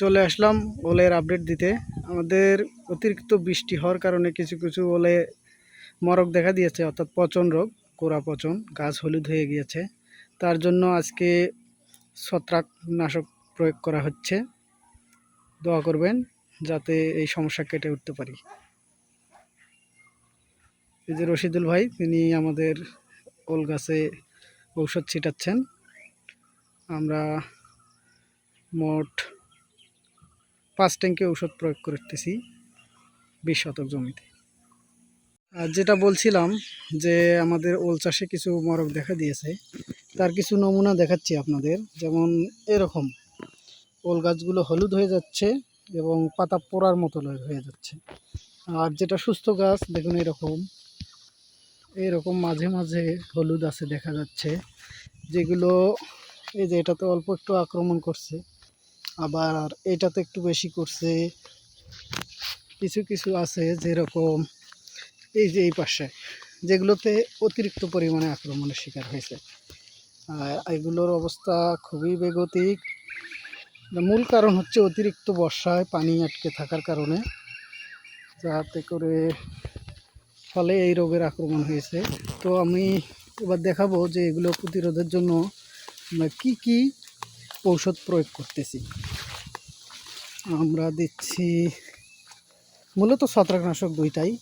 চলে আসলাম ওলের আপডেট দিতে। আমাদের অতিরিক্ত বৃষ্টি হওয়ার কারণে কিছু কিছু ওলে মরক দেখা দিয়েছে, অর্থাৎ পচন রোগ, কোরা পচন, গাছ হলুদ হয়ে গিয়েছে। তার জন্য আজকে ছত্রাকনাশক প্রয়োগ করা হচ্ছে। দোয়া করবেন যাতে এই সমস্যা কেটে উঠতে পারি। এই যে রশিদুল ভাই, তিনি আমাদের ওল গাছে ঔষধ ছিটাচ্ছেন। আমরা মোট পাঁচ ট্যাঙ্কে ঔষধ প্রয়োগ করতেছি বিশ শতক জমিতে। আর যেটা বলছিলাম যে আমাদের ওল চাষে কিছু মরক দেখা দিয়েছে, তার কিছু নমুনা দেখাচ্ছি আপনাদের। যেমন এরকম, ওল গাছগুলো হলুদ হয়ে যাচ্ছে এবং পাতা পোড়ার মতো হয়ে যাচ্ছে। আর যেটা সুস্থ গাছ, দেখুন এরকম এরকম মাঝে মাঝে হলুদ আছে দেখা যাচ্ছে, যেগুলো এই যে এটাতে অল্প একটু আক্রমণ করছে। আবার এটাতে একটু বেশি করছে। কিছু কিছু আছে যেরকম এই যে এই পাশে, যেগুলোতে অতিরিক্ত পরিমাণে আক্রমণের শিকার হয়েছে। এগুলোর অবস্থা খুবই বেগতিক। মূল কারণ হচ্ছে অতিরিক্ত বর্ষায় পানি আটকে থাকার কারণে, যাতে করে ফলে এই রোগের আক্রমণ হয়েছে। তো আমি এবার দেখাবো যে এগুলো প্রতিরোধের জন্য আমরা কী কী ঔষধ প্রয়োগ করতেছি। আমরা দিচ্ছি মূলত ছত্রাকনাশক দুইটাই।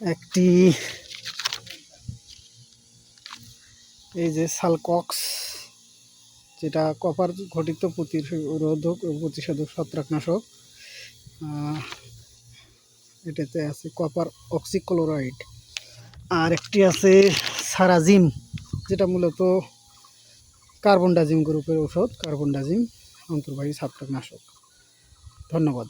একটি এই যে সালকক্স, যেটা কপার ঘটিত প্রতিরোধক প্রতিষেধক ছত্রাকনাশক। এটাতে আছে কপার অক্সিক্লোরাইড। আর একটি আছে সারাজিম, যেটা মূলত কার্বন ডাজিম গ্রুপের ওষুধ কার্বন ডাজিম অন্তর্বাহী ছত্রাকনাশক ধন্যবাদ।